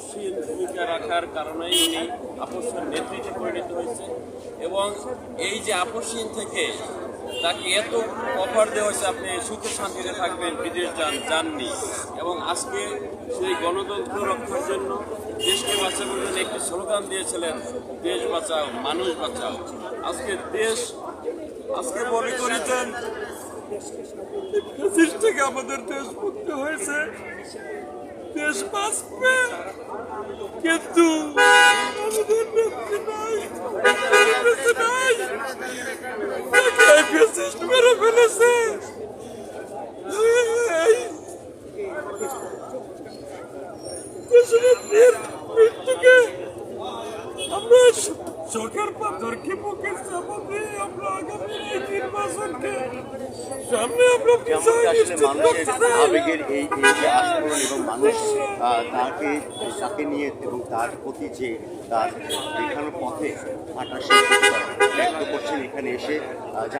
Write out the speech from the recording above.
আপসহীন ভূমিকা রাখার কারণেই উনি আপসের নেতৃত্বে পরিণত হয়েছে এবং এই যে আপসহীন থেকে তাকে এত অফার দেওয়া হয়েছে, আপনি সুখে শান্তিতে থাকবেন, বিদেশ যান, যাননি। এবং আজকে সেই গণতন্ত্র রক্ষার জন্য দেশকে বাঁচানোর জন্য একটি স্লোগান দিয়েছিলেন, দেশ বাঁচাও, মানুষ বাঁচাও। আজকে দেশ, আজকে মনে করেছেন থেকে আমাদের দেশ মুক্ত হয়েছে। Deus passe pé, que tu, Quem pensas que era para ser? Deixa-me ver, que. Amém, só quero para dormir, porque está bom dia, praga, minha equipa, só quero. যেমন আসলে মানুষের আবেগের এই এই যে এবং মানুষ আহ, তাকে তাকে নিয়ে এবং তার প্রতি যে তার দেখানোর পথে হাঁটা ব্যক্ত করছেন এখানে এসে